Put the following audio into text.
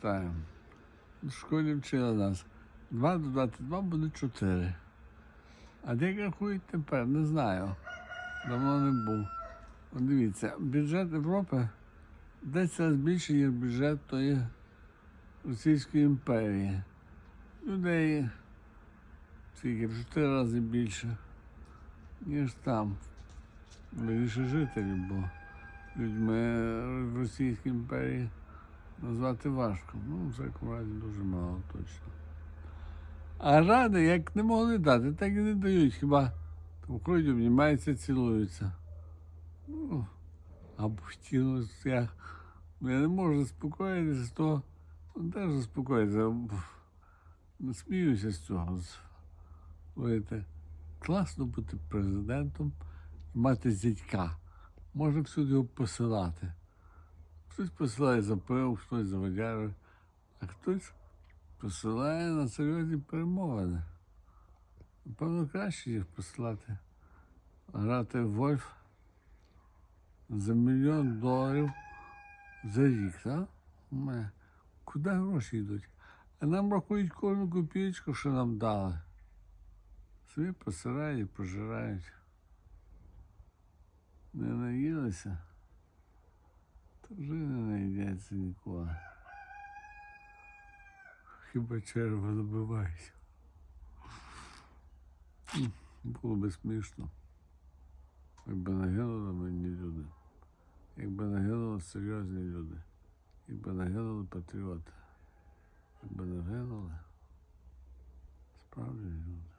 Пам'ятаємо. В школі вчили нас. 2 до 22 буде 4. А як рахують тепер, не знаю. Давно не був. От дивіться, бюджет Європи 10 разів більше, ніж бюджет тої Російської імперії. Людей скільки в 4 рази більше, ніж там. Більше жителів, бо людьми в Російській імперії назвати важко. Ну, в всякому разі дуже мало точно. А ради, як не могли дати, так і не дають. Хіба там ходять, обнімаються, цілуються. Ну, або хотілося я. Ну, я не можу заспокоїтися з того. Ну, теж заспокоїтися. Не сміюся з цього. Говорите, класно бути президентом і мати зятька. Можна всюди його посилати. Хтось посилає за пив, хтось за водяру, а хтось посилає на серйозні перемовини. Напевно, краще їх посилати. Грати Вольф за мільйон доларів за рік, так? Куди гроші йдуть? А нам рахують кожну копійку, що нам дали. Собі посирають і пожирають. Не наїлися, вже не наїдяться ніколи. Хіба черва забивається. Було би смішно, якби нагинули мені люди, якби нагинули серйозні люди, якби нагинули патріоти, якби нагинули справді люди.